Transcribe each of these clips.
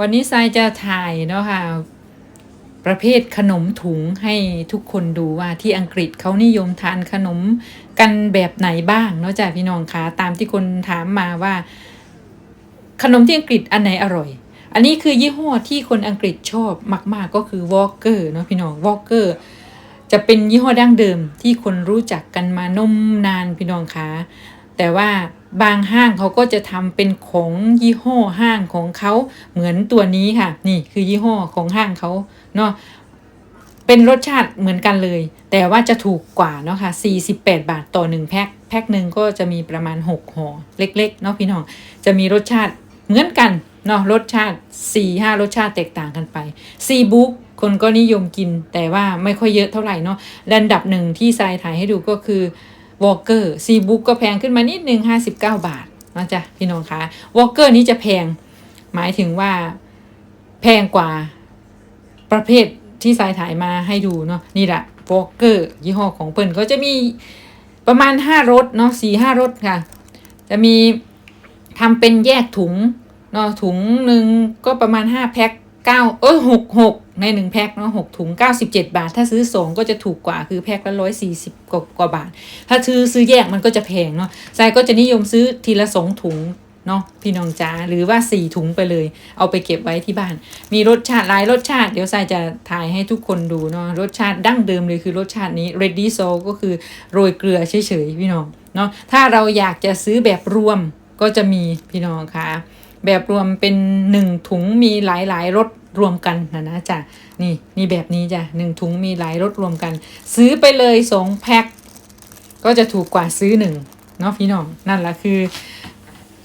วันนี้ทรายจะถ่ายเนาะค่ะ ประเภทขนมถุงให้ทุกคนดูว่าที่อังกฤษเขานิยมทานขนมกันแบบไหนบ้างเนาะจ้ะพี่น้องคะตามที่คนถามมาว่า ขนมที่อังกฤษอันไหนอร่อย อันนี้คือยี่ห้อที่คนอังกฤษชอบมาก ๆก็คือ Walker เนาะพี่น้อง Walker จะเป็นยี่ห้อดั้งเดิมที่คนรู้จักกันมานมนานพี่น้องคะแต่ว่า บางห้างเขาก็จะทำเป็นของยี่ห้อห้างของเขาเหมือนตัวนี้ค่ะ นี่คือยี่ห้อของห้างเขาเนาะเป็นรสชาติเหมือนกันเลย แต่ว่าจะถูกกว่าเนาะค่ะ 48 บาทต่อ 1 แพ็คแพ็คหนึ่งก็จะมีประมาณ 6ห่อเล็กๆเนาะพี่น้อง จะมีรสชาติเหมือนกันเนาะรสชาติ 4 5 รสชาติแตกต่างกันไปซีบุ๊กคนก็นิยมกินแต่ว่าไม่ค่อยเยอะเท่าไหร่เนาะและอันดับหนึ่งที่ทรายถ่ายให้ดูก็คือ วอลเกอร์ซีบุ๊กก็แพงขึ้นมานิดนึง59บาทนะจ๊ะพี่น้องคะวอลเกอร์นี้จะแพง หมายถึงว่าแพงกว่าประเภทที่สายถ่ายมาให้ดูเนาะนี่แหละวอลเกอร์ยี่ห้อของเปิ่นก็จะมีประมาณ5รสเนาะสี่ห้ารสค่ะ จะมีทำเป็นแยกถุงเนาะถุงหนึ่งก็ประมาณ5แพ็ค เก้าเออหกหกในหนึ่งแพ็คเนาะหกถุง97บเจ็ดบาท ถ้าซื้อสองก็จะถูกกว่าคือแพ็คละร้อยสี่สิบกว่ากว่าบาท ถ้าซื้อซื้อแยกมันก็จะแพงเนาะทรายก็จะนิยมซื้อทีละสองถุงเนาะพี่น้องจ้าหรือว่าสี่ถุงไปเลย เอาไปเก็บไว้ที่บ้าน มีรสชาติหลายรสชาติ เดี๋ยวทรายจะถ่ายให้ทุกคนดูเนาะรสชาติดั้งเดิมเลยคือรสชาตินี้ ready s o ก็คือโรยเกลือเฉยๆพี่น้องเนาะถ้าเราอยากจะซื้อแบบรวมก็จะมีพี่น้องค่ะ แบบรวมเป็นหนึ่งถุงมีหลายๆรสรวมกันนะนะจ้ะนี่นี่แบบนี้จ้ะหนึ่งถุงมีหลายรสรวมกัน ซื้อไปเลยสองแพ็คก็จะถูกกว่าซื้อหนึ่งเนาะพี่น้องนั่นแหละคือ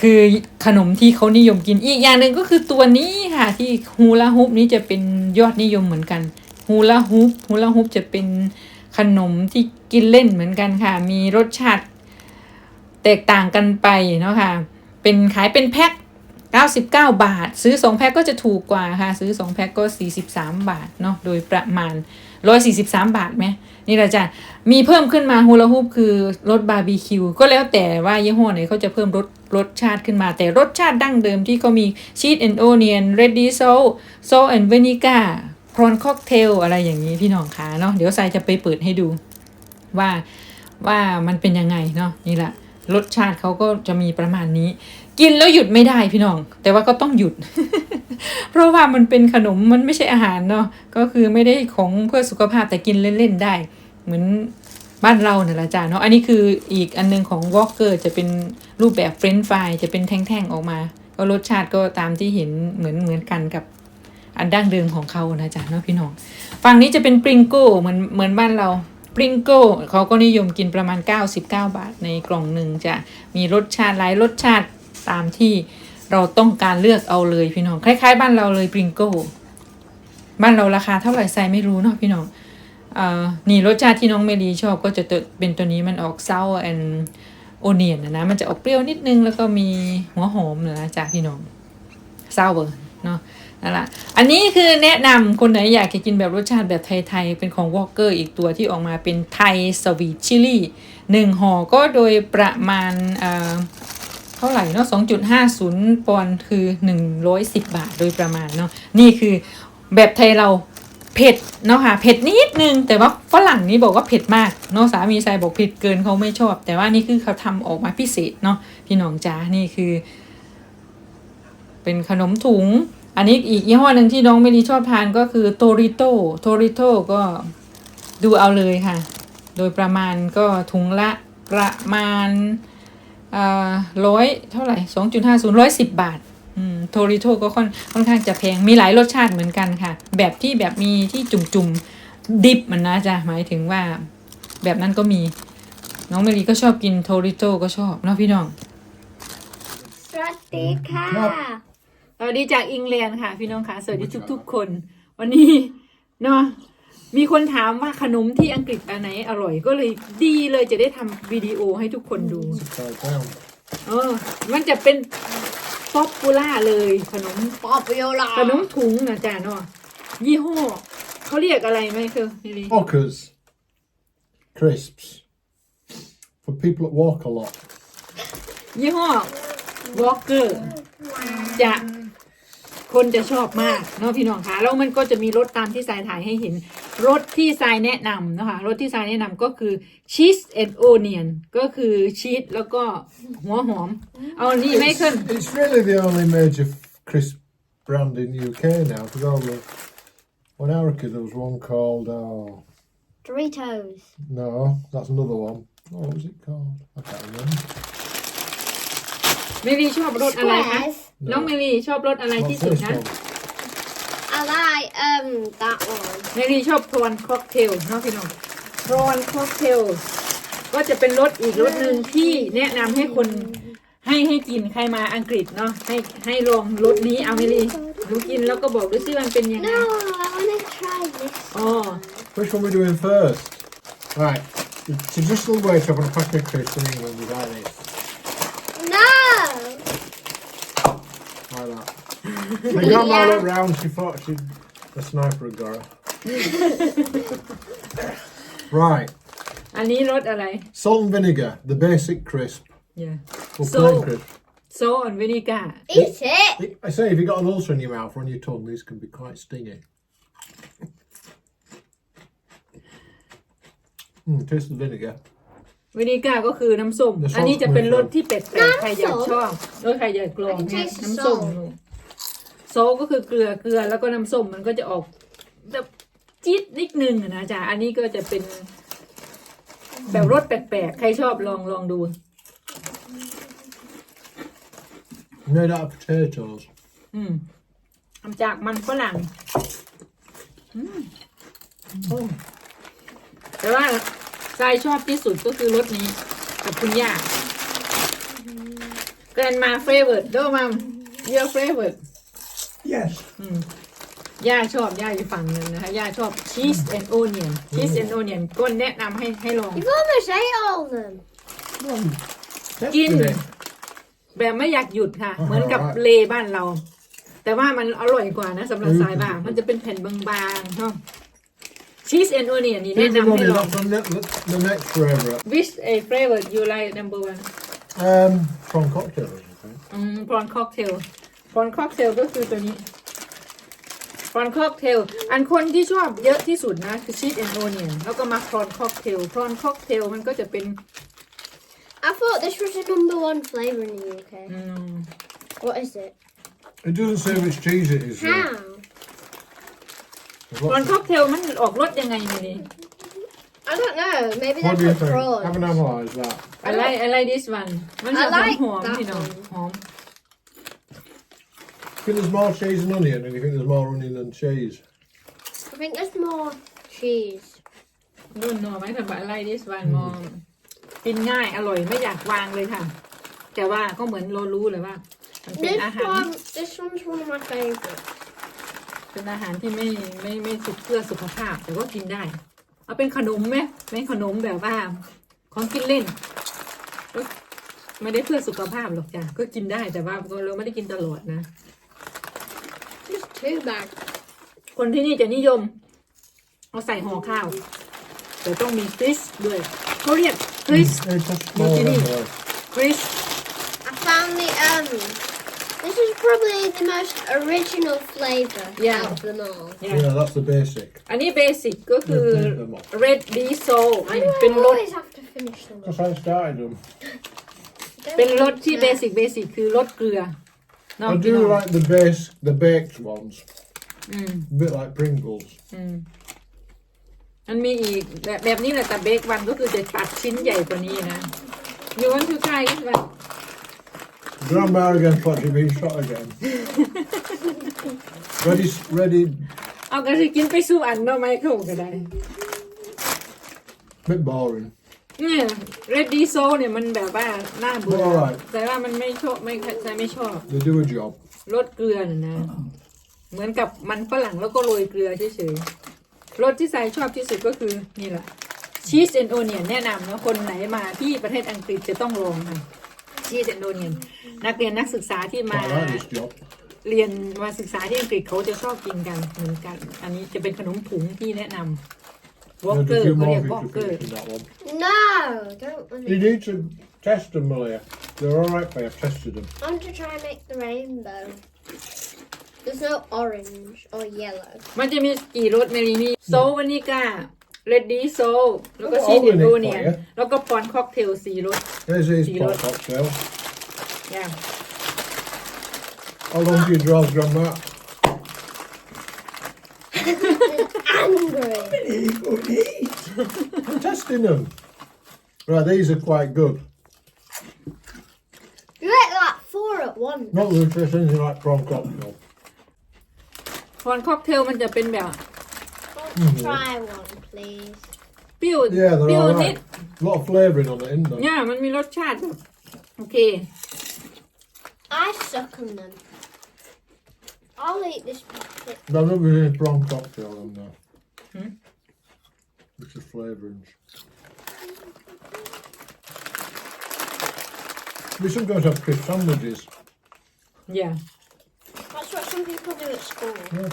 คือขนมที่เขานิยมกินอีกอย่างหนึ่งก็คือตัวนี้ค่ะที่ฮูลาฮุปนี้จะเป็นยอดนิยมเหมือนกันฮูลาฮุปฮูลาฮุปจะเป็นขนมที่กินเล่นเหมือนกันค่ะ มีรสชาติแตกต่างกันไปเนาะค่ะเป็นขายเป็นแพ็ค 99 บาท ซื้อ 2 แพ็คก็จะถูกกว่าค่ะ ซื้อ 2 แพ็คก็ 43 บาทเนาะโดยประมาณ 143 บาทไหมนี่แหละจ้ะมีเพิ่มขึ้นมาฮูลาฮูปคือรสบาร์บีคิวก็แล้วแต่ว่ายี่ห้อไหนเขาจะเพิ่มรสรสชาติขึ้นมา แต่รสชาติดั้งเดิมที่เขามีชีสแอนด์โอเนียนเรดดี้โซโซแอนด์เวนิก้าพรอนค็อกเทลอะไรอย่างนี้พี่น้องคะเนาะเดี๋ยวทรายจะไปเปิดให้ดูว่าว่ามันเป็นยังไงเนาะนี่แหละรสชาติเขาก็จะมีประมาณนี้ กินแล้วหยุดไม่ได้พี่น้อง แต่ว่าก็ต้องหยุด เพราะว่ามันเป็นขนมมันไม่ใช่อาหารเนาะก็คือไม่ได้ของเพื่อสุขภาพแต่กินเล่นๆได้ เหมือนบ้านเราเนี่ยละจ้าเนาะอันนี้คืออีกอันนึงของวอลเกอร์จะเป็นรูปแบบเฟรนช์ฟรายจะเป็นแท่งๆออกมา ก็รสชาติก็ตามที่เห็นเหมือนเหมือนกันกับอันดั้งเดิมของเขานะจ๊ะเนาะพี่น้องฝั่งนี้จะเป็นปริงโก้เหมือนเหมือนบ้านเราปริงโก้เขาก็นิยมกินประมาณ 99 บาทในกล่องหนึ่งจะมีรสชาติหลายรสชาติ ตามที่เราต้องการเลือกเอาเลยพี่น้องคล้ายๆ บ้านเราเลยปริงโก้บ้านเราราคาเท่าไหร่ใส่ไม่รู้เนาะพี่น้องอ่อนี่รสชาติที่น้องเมลีชอบก็จะเป็นตัวนี้มันออกเซาแอนโอเนียนนะนะมันจะออกเปรี้ยวนิดนึงแล้วก็มีหัวหอมนะจ้ะพี่น้องเซาเบอร์เนาะนั่นแหละอันนี้คือแนะนำคนไหนอยากจะกินแบบรสชาติแบบไทยๆ เป็นของวอลเกอร์อีกตัวที่ออกมาเป็นไทยสวีทชิลี่หนึ่งห่อก็โดยประมาณ เท่าไหร่เนาะ2.50ปอนด์คือ110บาทโดยประมาณเนาะนี่คือแบบไทยเราเผ็ดเนาะค่ะเผ็ดนิดนึง แต่ว่าฝรั่งนี่บอกว่าเผ็ดมากเนาะสามีชายบอกเผ็ดเกินเขาไม่ชอบ แต่ว่านี่คือเขาทำออกมาพิเศษเนาะพี่น้องจ้านี่คือ เป็นขนมถุง อันนี้อีกยี่ห้อหนึ่งที่น้องไม่ดีชอบทานก็คือโตริโตโตริโตก็ดูเอาเลยค่ะ โดยประมาณก็ถุงละประมาณ ร้อยเท่าไหร่สองจุดห้าศูนย์ร้อยสิบบาทโทริโตก็ค่อนค่อนข้างจะแพงมีหลายรสชาติเหมือนกันค่ะ แบบที่แบบมีที่จุ่มๆดิบมันนะจ๊ะหมายถึงว่าแบบนั้นก็มี น้องเมลีก็ชอบกินโทริโตก็ชอบเนาะพี่น้องสวัสดีค่ะสวัสดีจากอังกฤษค่ะ พี่น้องค่ะสวัสดีทุก ๆ คน วันนี้เนาะ มีคนถามว่าขนมที่อังกฤษอันไหนอร่อยก็เลยดีเลยจะได้ทำวิดีโอให้ทุกคนดู Upside down. เออ มันจะเป็นป๊อปปูล่าเลยขนมปอเปียวลาขนมถุงนะจ๊ะเนาะยี่ห้อเขาเรียกอะไรไหมคือนี่ลิ Hockers. Crisps. For people that walk a lot. ยี่ห้อวอลเกอร์จะคนจะชอบมากเนาะพี่น้องคะแล้วมันก็จะมีรสตามที่สายถ่ายให้เห็น รสที่สายแนะนำนะคะรสที่สายแนะนำก็คือชีสแอนโอเนียนก็คือชีสแล้วก็หัวหอม เอานี่ไม่ขึ้น It's really the only major crisp brand in UK now. Because all the when Erica there was one called oh Doritos. no, that's another one. What was it called? I can't remember. เมลีชอบรสอะไรคะ Squares. น้องเมลีชอบรสอะไรที่ What's สุด this นะ one? I like um that one. เมลีชอบพรอนค็อกเทลเนาะพี่น้องพรอนค็อกเทลก็จะเป็นรสอีกรสหนึ่งที่แนะนำให้คนให้ให้กินใครมาอังกฤษเนาะให้ให้ลองรสนี้เอาเมลีดูกินแล้วก็บอกดูซิมันเป็นยังไง No, I want to try this. อ๋อ Which one are we doing first? Right. The traditional way to have a packet of crisps in England is like this. No. Like that. My grandma Yeah. looked round, she thought she the sniper had got her. right. อันนี้รสอะไร Salt and vinegar, the basic crisp. yeah Or So- plain crisp. โซนวินิก้า Eat it. I say if you've got an ulcer in your mouth or on your tongue, these can be quite stingy. Mm, taste the vinegar. วินิก้าก็คือน้ำส้ม The salt อันนี้จะเป็นรส with ที่แปลกๆใครอยากชอบรสใครอยากลองเนี่ย I can taste น้ำส้ม salt โ ซก็คือเกลือเกลือแล้วก็น้ำส้มมันก็จะออกแบบจี๊ดนิดนึงอะนะจ๊ะอันนี้ก็จะเป็น แบบรสแปลกๆ ใครชอบลองลองดู Made out of potatoes. อืมทำจากมันฝรั่งอืมโอ้แต่ว่าทรายชอบที่สุดก็คือรสนี้กับคุณย่าแกรนมาเฟเวอร์ด้วยมัมเย อะเฟเวอร์ Yes. ย่าชอบย่าอยู่ฝั่งหนึงนะคะย่าชอบชีสแอนโอเนียนชีสแอนโอเนียนก็แนะนำให้ให้ลอง You've almost ate all of them. Gin. Tested it. แบบไม่อยากหยุดค่ะอ๋อเหมือนกับเลบ้านเรา แต่ว่ามันอร่อยกว่านะสำหรับอืมสายบางมันจะเป็นแผ่นบางๆเนาะชีสแอนโอเนียนนี่แนะ Here's the นำ one ให้ล is อง up from the, the, the next favourite. which a flavor you like number one Um, prawn cocktail, I think. อืมพร อนค็อกเทลพรอนค็อกเทลก็คือตัวนี้พรอนค็อกเทลอันคนที่ชอบเยอะที่สุดนะคือชีสแอนโอเนียนแล้วก็มาพรอนค็อกเทลพรอนค็อกเทลมันก็จะเป็น I thought this was the number one flavour in the UK. อืม What is it? It doesn't say which cheese it is. though. How? There's พรอน lots ค็อ of- กเทลมันออกรสยังไงนี่ I don't know. Maybe What they do you put think? prawns. Haven't analysed that. อะไรอะไร this one มันจะ I หอม like หอม that พี่น้อง one. หอม You think there's more cheese than onion, and you think there's more onion than cheese? I think there's more cheese. นุ่นหนอไหมสำหรับอะไร this one มองกินง่ายอร่อยไม่อยากวางเลยค่ะ แต่ว่าก็เหมือนเรารู้เลยว่ามันเป็น This อาหาร one, this one's one of my favourites. เป็นอาหารที่ไม่ไม่ไม่สุขเพื่อสุขภาพ แต่ก็กินได้ เอาเป็นขนมไหมเป็นขนมแบบว่าของกินเล่นก็ไม่ได้เพื่อสุขภาพหรอกจ้ะก็กินได้แต่ว่าเราไม่ได้กินตลอดนะ Just two bags. คนที่นี่จะนิยม เอาใส่ห่อข้าว แต่ต้องมีคริสด้วยเขาเรียกคริส Hey, touch What do you more need? anyway. คริส I found the um. This is probably the most original flavour Yeah. out of them all. Yeah, that's the basic. อันนี้เบสิกก็คือ red diesel Why do เป็น I รส always have to finish them? Because I started them. เป็นรสที่เบสิกเบสิกคือรสเกลือ เนาะ I พี่น้ do อง like the base, the baked ones. อืม A bit like Pringles. อืมมันมีอีกแบบแบบนี้แหละแต่เบควันก็คือจะตัดชิ้นใหญ่กว่านี้นะยูวันคือใครกัน Grandma again thought she'd been shot again. ready, ready, เอากระสิกินไปสู้อันเนาะไมเคิลก็ได้ bit boring. เนี่ยเรดดีโซเนี่ยมันแบบว่าน่าเบื่อ Alright. แต่ว่ามันไม่ชอบไม่ใช่ไม่ชอบ They do a job. รสเกลือน่ะนะ เหมือนกับมันฝรั่งแล้วก็โรยเกลือเฉยๆรสที่ใส่ชอบที่สุดก็คือนี่แหละชีสแอนโอเนียนแนะนำนะคนไหนมาที่ประเทศอังกฤษจะต้องลองค่ะชีสแอนโอเนียนนักเรียนนักศึกษาที่มา Quite like this job. เรียนมาศึกษาที่อังกฤษเขาจะชอบกินกันเหมือนกัน อันนี้จะเป็นขนมถุงที่แนะนำ วอล There's เกอ a ร์ few เขาเรี more ยก for วอ you ล to เกอร์ finish in that one. No, don't want You to. need to test them, Malia. They're all right for you. I've tested them. I want to try and make the rainbow. There's no orange or yellow. มันจะมีกี่รสเมลีมีโซวานิก้าเรดดี้โซแล้วก็ Oh, ชีส I'll อิน win it โด for เนียน you. แล้วก็ปอนค็อกเทลสีรส There's his See, pot look. cocktail. อย่า How long do you draw from that? Angry. I'm testing them. Right, these are quite good. You ate like four at once. Not that there's anything like prawn cocktail. ปอนค็อกเทลมันจะเป็นแบบ Try one, please. เปรี้ยว Yeah, เปรี้ they're ยว all นิด right. A lot of flavouring on it, isn't there? เนี่ยมันมีรสชาติแบบโอเค I suck on them. I'll eat this packet. No, I've never had prawn cocktail on there. Hmm? Which is flavourings. We sometimes have crisp sandwiches. อย่า That's what some people do at school. Yeah.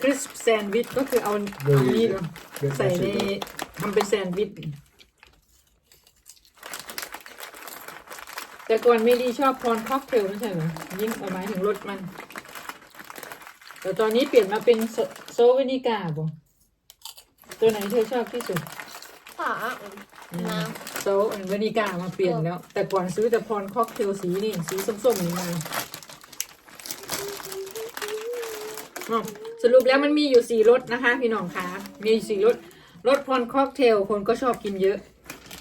คริสป์แซนด์วิชก็คือเอา Very อันนี้ easy. ก่อน Bit ใส่ใน messy, ทำเป็นแซนด์วิช แต่ก่อนเมลีชอบพรค็อกเทลไม่ใช่เหรอยิ่งเอาหมายถึงรสมัน แต่ตอนนี้เปลี่ยนมาเป็นโซโซวานิก้าบ่ตัวไหนเธอชอบที่สุด Oh, that one. No. โซอันวานิก้ามาเปลี่ยนแล้ว แต่ก่อนซื้อแต่พรค็อกเทลสีนี่สีส้มๆนี่มาอ้าวสรุปแล้วมันมีอยู่สี่รสนะคะ พี่น้องคะมีสี่รสรสพรค็อกเทลคนก็ชอบกินเยอะ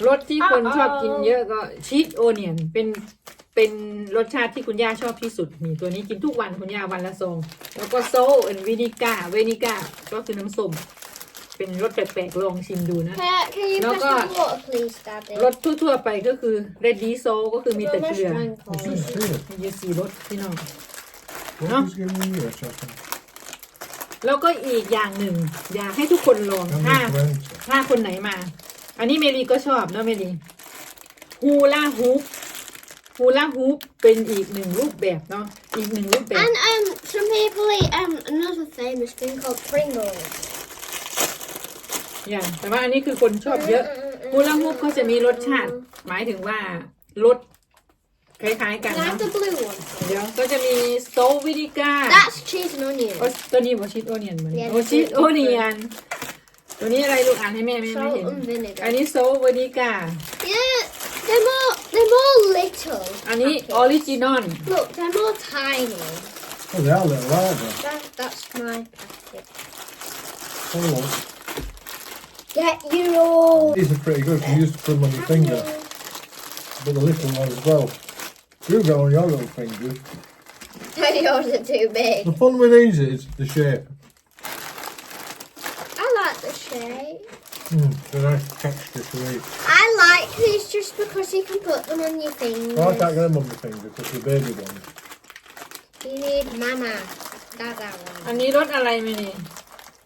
รสที่คนชอบกินเยอะก็ชีสโอเนียนเป็น เป็นรสชาติที่คุณย่าชอบที่สุดนี่ตัวนี้กินทุกวันคุณย่าวันละซองแล้วก็โซอันวินิก้าเวนิก้าก็คือน้ำส้มเป็นรสแปลกๆลองชิมดูนะ Can, can you No, pass go- the water, please, Daddy? รสทั่วๆไปก็คือเรดดีโซก็คือมีแต่เกลือ What's this here? มีอยู่สี่รสพี่น้อง What No. is giving me here, Chester? แล้วก็อีกอย่างหนึ่ง อยากให้ทุกคนลอง I'm ถ้า influencer. ถ้าคนไหนมา อันนี้เมลีก็ชอบนะเมลีฮูลาฮูป ฮูลาฮูปเป็นอีกหนึ่งรูปแบบเนาะอีกหนึ่งรูปแบบ And um, some people eat um another famous thing called Pringles. อย่างแต่ว่าอันนี้คือคนชอบเยอะฮูลาฮูปเขาจะมีรสชาติ หมายถึงว่ารสคล้าย ๆ กัน Can I เนาะ have the blue one? เดี๋ยวก็จะมีโซวินิก้า That's cheese and onion. โอ้ตัวนี้บอชิดโอเนียนเหมือน Yeah, โอชิด it's โอเนียนตัวนี้อะไรลูกอ่านให้แม่แม่ไม่ Salt เห็น and vinegar. อันนี้โซวานิก้า Yeah, They're more, they're more little. And eat all it in on. Look, they're more tiny. Oh, they are little, aren't they? That, that's my packet. Oh, Get your own. These are pretty good. You used to put them on your finger. But the little ones as well. You go on your little finger. Yours are too big. The fun with these is the shape. I like the shape. Mm, the nice texture to eat. I like these just because you can put them on your fingers. Oh, I can't get them on my finger because they're baby ones. You need mama. Dada อั one. นนี้รสอะไรไหมนี่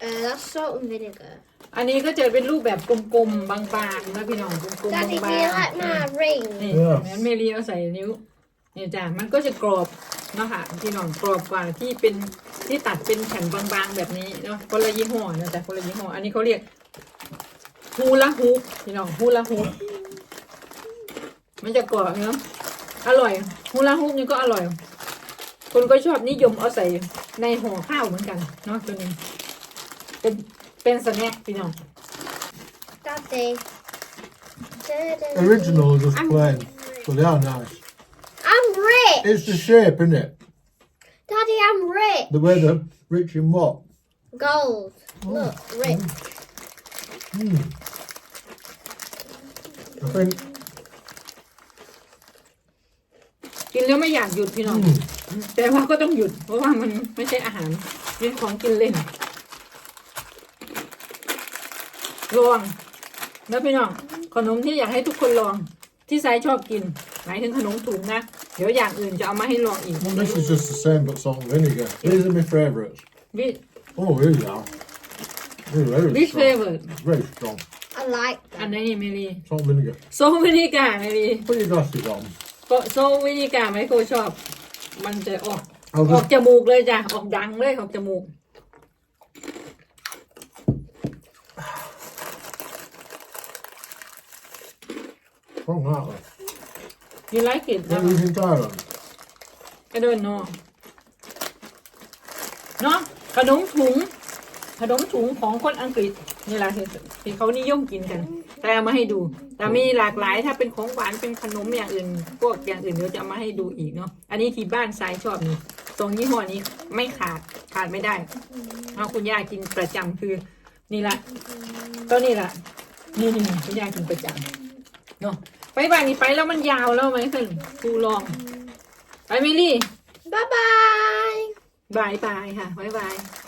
Uh, that's salt and vinegar. อันนี้ก็จะเป็นรูปแบบกลมๆบางๆนะพี่น้องกลมๆบาง Daddy, ๆ do you like my ring? นี่ Yeah. งั้นเมลีเอาใส่นิ้วนี่จ้ะมันก็จะกรอบเนาะค่ะพี่น้องกรอบกว่าที่เป็นที่ตัดเป็นแผ่นบางๆแบบนี้เนาะคนละยี่ห้อนะจ๊ะคนละยี่ห้ออันนี้เขาเรียกฮูลาฮูปพี่น้องฮูลาฮูป มันจะกรอบเนาะอร่อยฮูลาฮูปนี่ก็อร่อย คนก็ชอบนิยมเอาใส่ในห่อข้าวเหมือนกันเนาะตัวนี้ เป็นเป็นสแน็คพี่น้อง Daddy. Daddy. Original are just I'm plain, rich. but they are nice. I'm rich. It's the shape, isn't it? Daddy, I'm rich. The way they're rich in what? Gold. Look, rich. Mm. I think. กินแล้วไม่อยากหยุดพี่น้อง Mm. แต่ว่าก็ต้องหยุด เพราะว่ามันไม่ใช่อาหารเป็นของกินเล่นลองแล้วพี่น้องขนมที่อยากให้ทุกคนลอง ที่ไซชอบกิน หมายถึงขนมถุงนะ เดี๋ยวอย่างอื่นจะเอามาให้ลองอีก Well, this is just the same, but salt and vinegar. These are my favourites. วิ Oh, here you are. They're very วิเฟ strong. เวอร์ Very strong. I like อัน them. นี้เมลี Salt and vinegar. โซวินิกาเมลี Put your glasses on. ก็โซวินิกาไมโครชอบ มันจะออก I'll ออก just จมูกเลยจ้ะออกดังเลยออกจมูก strong, aren't they? you like it What do you think, Thailand? I don't know เนาะขนมถุง ขนมถุงของคนอังกฤษนี่แหละที่ที่เขานิยมกินกัน แต่เอามาให้ดู แต่มีหลากหลายถ้าเป็นของหวานเป็นขนมอย่างอื่น พวกอย่างอื่นเดี๋ยวจะเอามาให้ดูอีกเนาะอันนี้ที่บ้านทรายชอบนี่ตรงยี่ห้อนี้ไม่ขาดขาดไม่ได้เอาคุณย่ากินประจำคือ นี่ละตัวนี้ละนี่นี่คุณย่ากินประจำเนาะไปบ้านนี้ไปแล้วมันยาวแล้วไหมคุณครูลองไปมิลี่ Bye bye. บายบายค่ะบายบาย